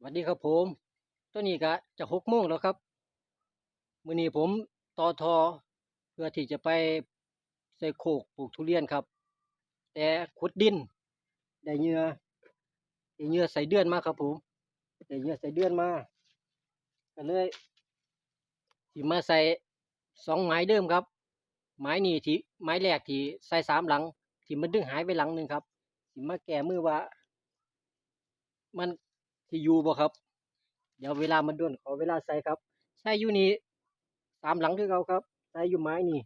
สวัสดีครับผมตอนนี้ก็จะหกโมงแล้วครับมื้อนี้ผมต่อทอเพื่อที่จะไปใส่โคกปลูกทุเรียนครับ แต่ขุดดิน ได้เหงื่อได้เหงื่อใส่เดือนมาครับผมได้เหงื่อใส่เดือนมาก็เลยสิมาใส่สองไม้เดิมครับ ไม้นี่ที่ไม้แรกที่ใส่สามหลัง ที่มันดึงหายไปหลังหนึ่งครับสิมาแก้มือว่า มัน ที่อยู่บ่ครับ เดี๋ยวเวลามันด้วนขอเวลาใส่ครับใส่อยู่นี่สามหลังคือเขาครับใส่อยู่ไม้นี่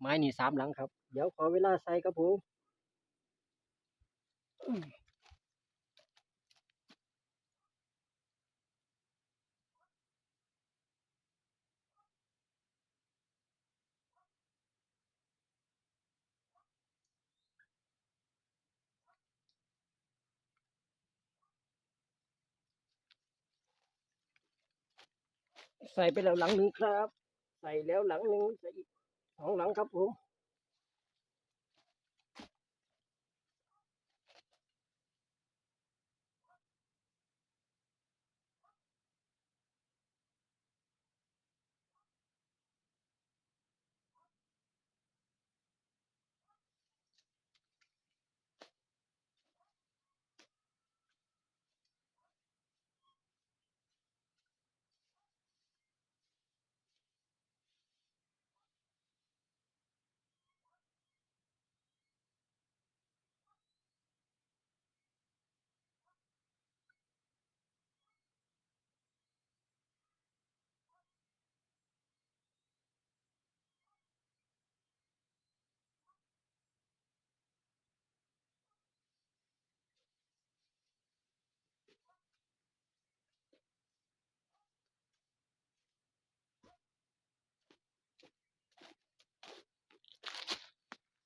ไม้นี่สามหลังครับ เดี๋ยวขอเวลาใส่ครับผม ใส่ไปแล้วหลังหนึ่งครับ ใส่แล้วหลังหนึ่งใส่อีกสองหลังครับผม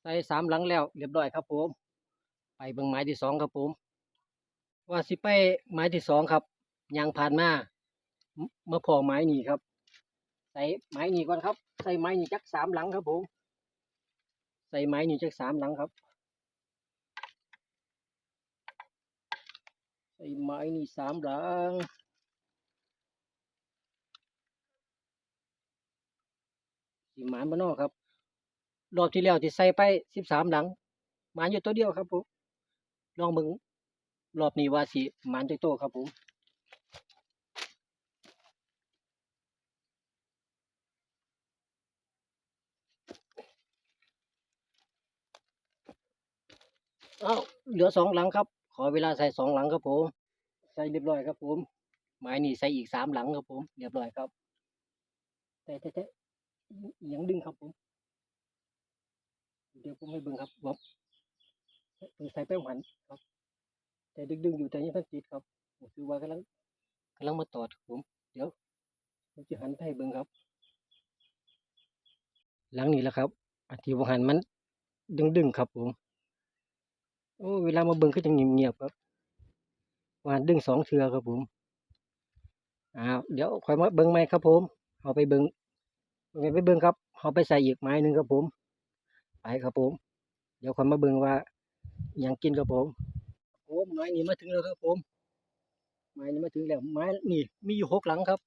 ใส่สามหลังแล้วเรียบร้อยครับผม ไปเบิ่งไม้ที่สองครับผม ว่าสิไปไม้ที่สองครับยางผ่านมาเมื่อพอไม้นี่ครับ ใส่ไม้นี่ก่อนครับ ใส่ไม้นี่จักสามหลังครับผม ใส่ไม้นี่จักสามหลังครับ ใส่ไม้นี่สามหลังสิหมานบ้านนอกครับ รอบที่แล้วที่ใส่ไปสิบสามหลังหมานอยู่ตัวเดียวครับผมลองเบิ่งรอบนี้ว่าสิหมานจักโตครับผมเอ้าเหลือสองหลังครับ ขอเวลาใส่สองหลังครับผม ใส่เรียบร้อยครับผมไม้นี่ใส่อีกสามหลังครับผม เรียบร้อยครับแต่แต่แต่ยังดึงครับผม เดี๋ยวผมให้เบิ่งครับผมเพิ่งใส่ไปหันครับ แต่ดึงดึงๆอยู่แต่ยังทันติดครับผมคือว่ากำลังกำลังมาตอดผม เดี๋ยวผมจะหันไปให้เบิ่งครับ หลังนี้แหละครับอันที่ผมหันมันดึงดึงๆครับผมโอ้เวลามาเบิ่งก็จะเงียบๆครับว่าดึงสองเชือครับผมอ้าวเดี๋ยวคอยมาเบิ่งใหมครับผมเอาไปเบิ่งเอาไปเบิ่งครับเอาไปใส่อีกไม้หนึ่งครับผม ไปครับผม เดี๋ยวคอยมาเบิ่งว่ายังกินครับผมโอ้ไม้นี่มาถึงแล้วครับผมไม้นี่มาถึงแล้วไม้นี่มีอยู่หกหลังครับ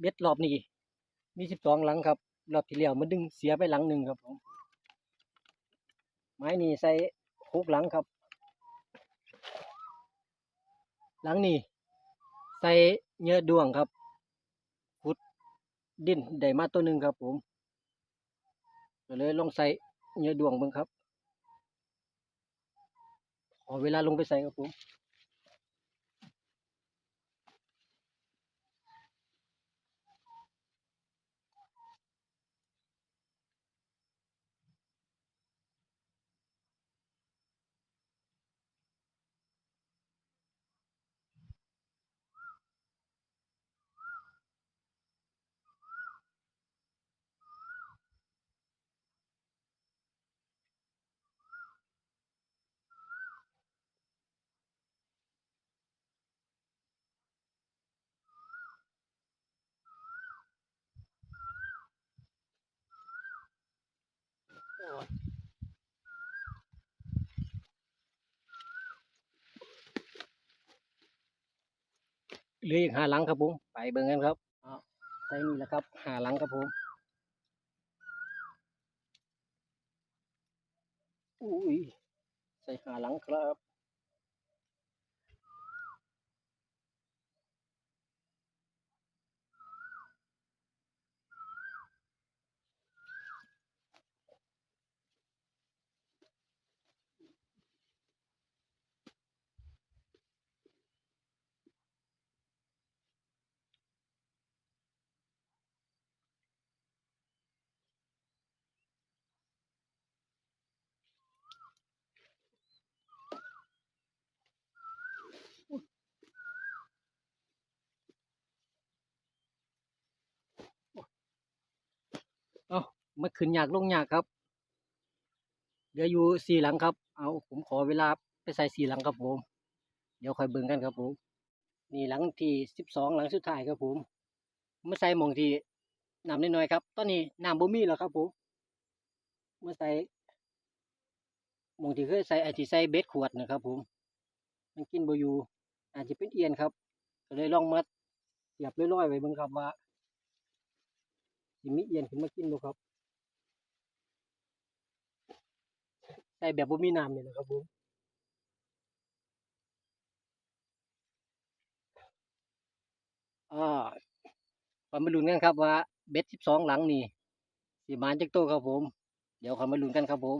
เบ็ดรอบนี้มีสิบสองหลังครับรอบที่แล้วมันดึงเสียไปหลังหนึ่งครับผม ไม้นี่ใส่หกหลังครับ หลังนี้ใส่เนื้อดวงครับขุดดินได้มาตัวหนึ่งครับผม ก็เลยลองใส่เนื้อดวงเบิ่งครับขอเวลาลงไปใส่ครับผม เหลืออีกห้าหลังครับผม ไปเบิ่งกันครับอ้าวใส่นี่แหละครับห้าหลังครับผมอุ้ยใส่ห้าหลังครับ มาขึ้นยากลงยากครับเหลืออยู่สี่หลังครับ เอาผมขอเวลาไปใส่สี่หลังครับผม เดี๋ยวค่อยเบิ่งกันครับผม นี่หลังที่สิบสองหลังสุดท้ายครับผมมาใส่หมองที่น้ำน้อยๆครับ ตอนนี้น้ำบ่มีแล้วครับผมมาใส่หมองที่เคยใส่ไอที่ใส่เบ็ดขวดนะครับผม มันกินบ่อยู่อาจจะเป็นเอียนครับก็เลยลองมาเสียบลอยๆไว้เบิ่งครับว่าสิมีเอียนขึ้นมากินบ่ครับ ใส่แบบบ่มีน้ำนี่แหละครับผมอ่าความมาลุ้นกันครับว่าเบ็ดสิบสองหลังนี่สิมานจักโตครับผม เดี๋ยวความมาลุ้นกันครับผม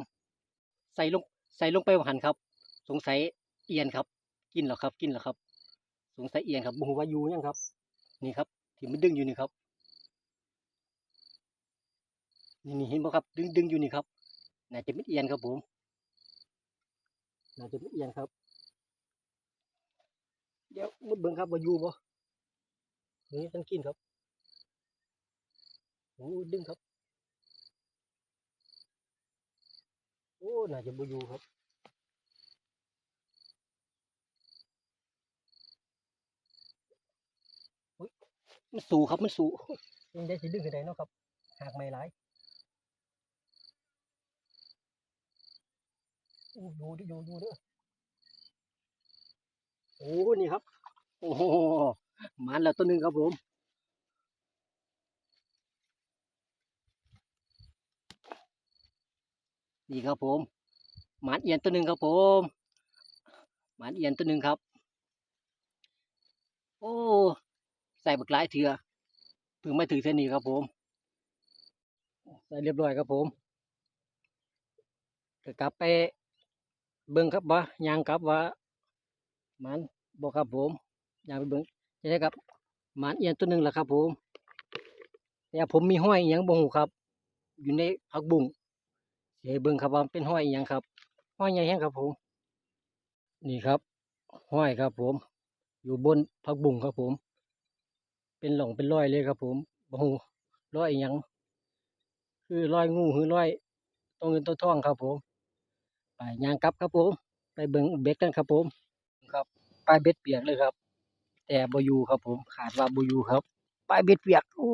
ใส่ลงใส่ลงไปหันครับ สงสัยเอียนครับ กินหรอครับ กินหรอครับ สงสัยเอียนครับบ่ฮู้ว่าอยู่ยังครับ นี่ครับที่มันดึงอยู่นี่ครับนี่นี่เห็นบ่ครับ ดึงดึงอยู่นี่ครับน่าจะเป็นเอียนครับผม น่าจะเป็นเอียนครับ เดี๋ยวมุดเบิ่งครับว่าอยู่บ่นี่ต้องกินครับโอ้ดึงครับ โอ้น่าจะบอยู่ครับโอ้ยมันสูครับมันสูยังได้สิดึงขึ้นได้เนาะครับ หากไม่หลาย โอ้ดูดิดูดูเด้อโอ้นี่ครับ โอ้โหมันแล้วตัวหนึ่งครับผมนี่ครับผมหมานเอียนตัวหนึ่งครับผมหมานเอียนตัวหนึ่งครับ โอ้ใส่บักหลายเถื่อเพิ่งมาถึงเส้นนี้ครับผมใส่เรียบร้อยครับผมก็กลับไป เบิ่งครับว่ายางกลับว่ามันบอกครับผมยางไปเบิ่งจะได้ครับมานเอียนตัวหนึ่งแหละครับ ผม แต่ผมมีห้อยอหยังบ่หูครับ อยู่ในผักบุ้งเดี๋ยวให้เบิ่งครับว่ามันเป็นห้อยอหยังครับ ห้อยใหญ่แห้งครับผม นี่ครับ ห้อยครับผม อยู่บนผักบุ้งครับผม เป็นหล่องเป็นรอยเลยครับ ผมบ่ฮู้รอยอหยังคือรอยงูหรือรอยตัวเงินตัวทองครับผม ไปย่างกลับครับผม ไปเบิ่งเบ็ดกันครับผม ครับปลายเบ็ดเปียกเลยครับ แต่บอยู่ครับผม ขาดว่าบอยู่ครับปลายเบ็ดเปียกโอ้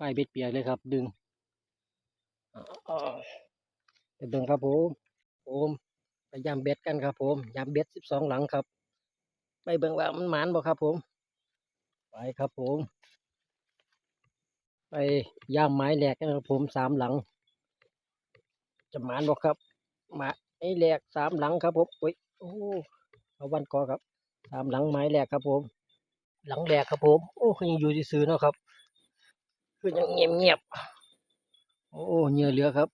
ปลายเบ็ดเปียกเลยครับ ดึงอ่าไปเบิ่งครับผมผมไปยามเบ็ดกันครับ ผมยามเบ็ดสิบสองหลังครับ ไปเบิ่งว่ามันหมานบ่ครับ ผม ไปครับผม ไปย่ามไม้แหลกกันครับผมสามหลัง จะหมานบ่ครับหมาไอ้แหลกสามหลังครับผมโอ้ยโอ้เอาวันกอครับสามหลังไม้แหลกครับผม หลังแหลกครับผม โอ้คือยังอยู่ซื่อเนาะครับคือยังเงียบๆโอ้เหงื่อเหลือครับ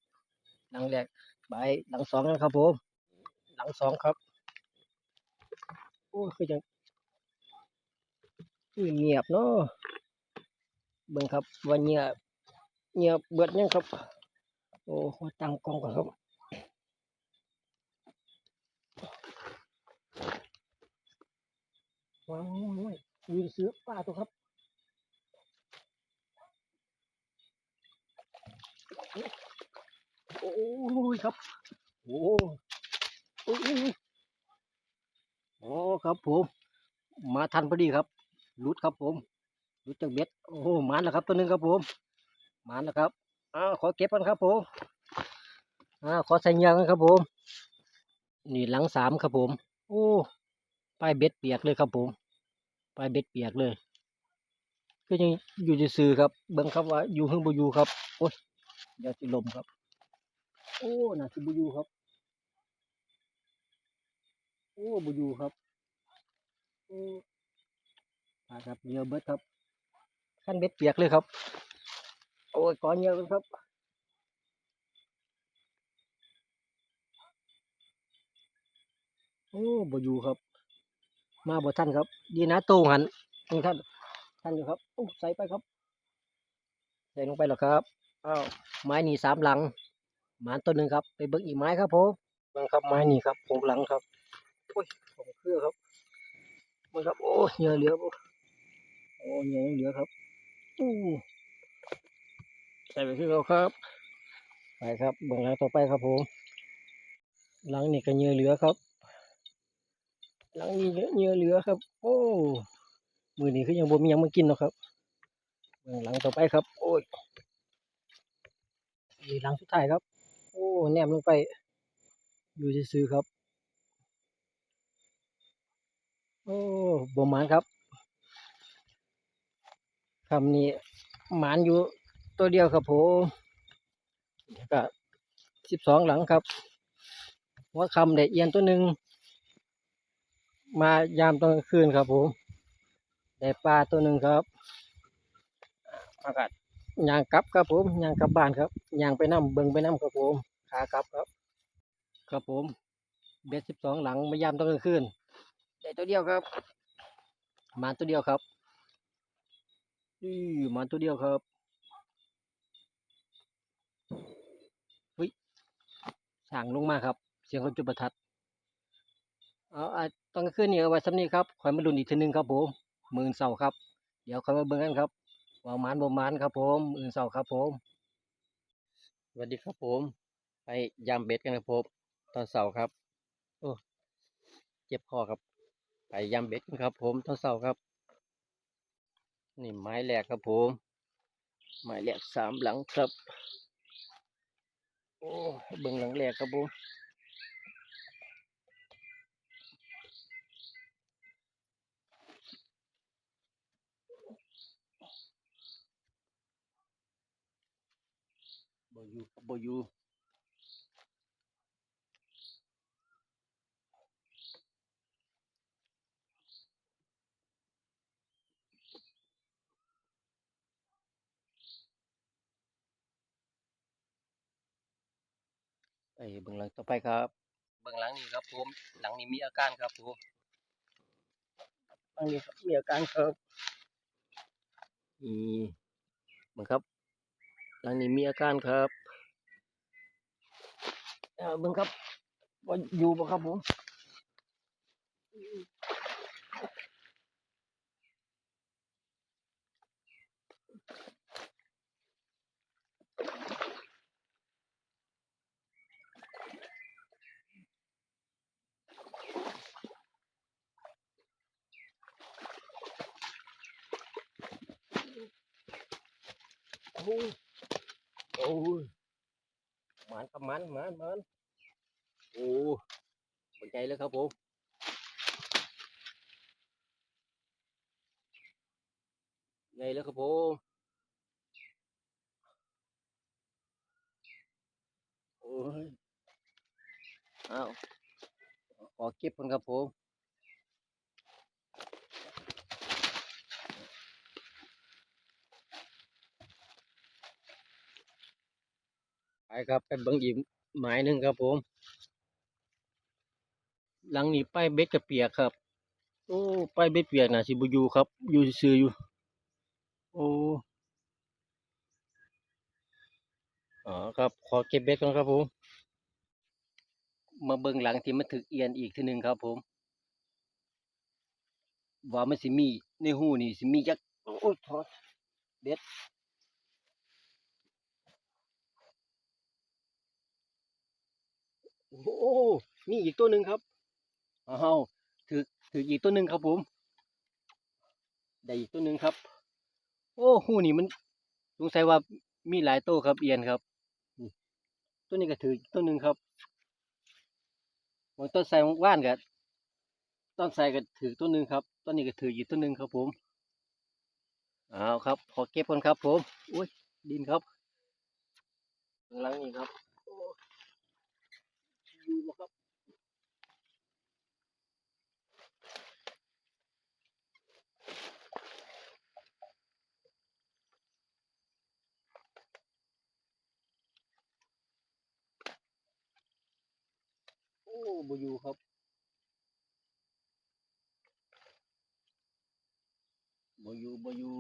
หลังแรกใบหลังสองนะครับผม หลังสองครับโอ้คือจังคือเงียบเนาะ เบิ่งครับว่าเงียบเงียบเบิดยังครับ โอ้ขอตั้งกองก่อนครับว้าวยืนซื้อปลาตัวครับโอ้ยครับโอ้โอ้โอ้ครับผม มาทันพอดีครับรุดครับผม ดูจากเบ็ดโอ้หมานแล้วครับตัวหนึงครับผมหมานแล้วครับอ้าวขอเก็บกันครับผมอ้าวขอใส่เหยางกันครับผม นี่หลังสามครับผม โอ้ปลายเบ็ดเปียกเลยครับผมปลายเบ็ดเปียกเลยก็ยังอยู่ซื่อๆครับ เบิ่งครับว่าอยู่หรือบ่อยู่ครับโอ้ยยวสิลมครับ โอ้น่าสิบ่อยู่ครับ โอ้บ่อยู่ครับโอ้าครับเยื่อเบิดครับ ขั้นเบ็ดเปียกเลยครับ โอ้ยก้อนเหยื่อเบิดครับโอ้บ่อยู่ครับ มาบ่ทันครับ ดีนะโตหันนี่ท่านท่านอยู่ครับโอ้ใส่ไปครับ ใส่ลงไปแล้วครับอ้าวไม้นี่สามหลัง หมานตัวหนึ่งครับ ไปเบิ่งอีกไม้ครับผมเบิ่งครับไม้นี่ครับหกหลังครับโอ้ยของเครือครับเบิ่งครับ โอ้ยเหยื่อเหลือบ่โอ้เหยื่อยังเหลือครับอู้ ใส่ไปคือเขาครับ ไปครับเบิ่งหลังต่อไปครับผมหลังนี่ก็เหยื่อเหลือครับ หลังนี้เหยื่อเหลือครับ โอ้มือนี้คือยังบ่มียังมากินเนาะครับเบิ่งหลังต่อไปครับ โอ้ยนี่หลังสุดท้ายครับ โอ้แนมลงไป อยู่ซื่อครับ โอ้บ่หมานครับ คำนี้หมานอยู่ตัวเดียวครับผมก็สิบสองหลังครับหัว่าคำได้เอียนตัวหนึ่งมายามตอนกลางคืนครับผมได้ปลาตัวหนึ่งครับอากาศยางกลับครับผมยางกลับบ้านครับยางไปน้ำเบิงไปน้ำครับผมขากลับครับ ครับผมเบ็ดสิบสองหลังมายามตอนกลางคืนได้ตัวเดียวครับหมาตัวเดียวครับ อือหมาตัวเดียวครับเฮ้ยสั่งลงมาครับ เสียงคนจุดประทัด เอาตอนกลางคืนนี่เอาไว้สำนี้ครับคอยมาลุนอีกทีนึงครับผมมื่นเสาร์ครับ เดี๋ยวคอยมาเบิ่งกันครับว่าหมานบ่มานครับ ผมมื่นเสาร์ครับผมสวัสดีครับผม ไปยามเบ็ดกันครับผมตอนเสาร์ครับ โอ้เจ็บคอครับ ไปยามเบ็ดกันครับ ผมตอนเสาร์ครับ นี่ไม้แรกครับผม ไม้แรกสามหลังครับ โอ้เบิ่งหลังแรกครับผมบ่อยู่บบ่อยู่ ไปเบื้องหลังต่อไปครับเบื้องหลังนี่ครับผมหลังนี้มีอาการครับผมหลังนี้ครับมีอาการครับนี่เบิ่งครับ หลังนี้มีอาการครับเอ่อเบิ่งครับว่าอยู่บ่ครับผม โอ้ยโอ้ยหมาน ครับมานมานมานโอ้สนใจเลยครับผมไงแล้วครับผมโอ้ยอ้าวขอเก็บกันครับผม ไปครับไปบิ่งอีกหมายหนึ่งครับผม หลังนี้ป้ายเบ็ดกระเปียกครับ โอ้ป้ายเบ็ดเปียกนะสิบอยู่ครับ อยู่ซื่ออยู่ โอ้อ๋อครับขอเก็บเบ็ดก่อนครับผม มาเบิ่งหลังที่มันถึกเอียนอีกทีหนึ่งครับผม ว่ามันสิมีในหูนี่สิมีจักโอ้ยถอดเบ็ด โอ้โหมีอีกตัวหนึ่งครับอ้าวถือถืออีกตัวหนึ่งครับผม ได้อีกตัวหนึ่งครับ โอ้หูนี่มันสงสัยว่ามีหลายตัวครับเอียนครับนี่ตัวนี้ก็ถืออีกตัวหนึ่งครับบางต้นใส่ว่านกับตอนใส่ก็ถือตัวหนึ่งครับตอนนี้ก็ถืออยู่ตัวหนึ่งครับผมเอาครับ ขอเก็บก่อนครับผม อุ้ยดินครับข้างหลังนี่ครับโอยู่บ่ครับโอ้บอยู่ครับบอยู่บอยู่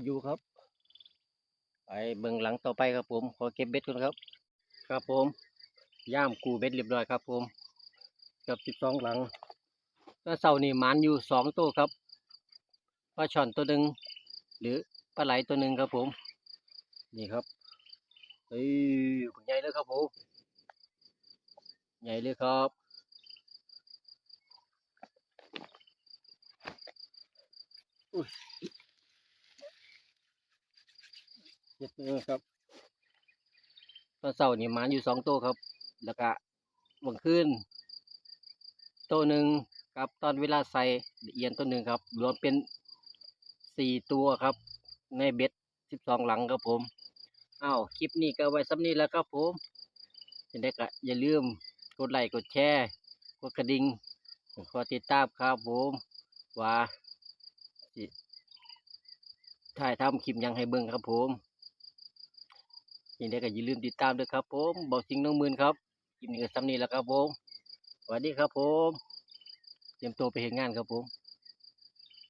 บอยู่ครับ ไปเบิ่งหลังต่อไปครับผม ขอเก็บเบ็ดก่อนครับ ครับผม ย่ามกูเบ็ดเรียบร้อยครับผม กับสิบสองหลังแล้วเสานี่มันอยู่สองตัวครับ ปลาช่อนตัวหนึ่งหรือปลาไหลตัวหนึ่งครับผม นี่ครับเฮ้ยใหญ่เลยครับผม ใหญ่เลยครับอุ้ย เจ็ดตัวครับตอนเสาร์นี่หมันอยู่สองตัวครับ แล้วก็บางคืนตัวหนึ่งครับตอนเวลาใส่เอียนตัวหนึ่งครับ รวมเป็นสี่ตัวครับ ในเบ็ดสิบสองหลังครับผมอ้าวคลิปนี้ก็ไว้ซ้ำนี้แล้วครับผมยังได้ก็อย่าลืมกดไลค์กดแชร์กดกระดิ่งขอติดตามครับผมว่าถ่ายทำคลิปยังให้เบิ่งครับผม ยังได้ก็อย่าลืมติดตามด้วยครับผมบอกจริงน้องมืนครับคลิปนี้ก็ซ้ำนี้แล้วครับผมสวัสดีครับผม เตรียมตัวไปเห็นงานครับผม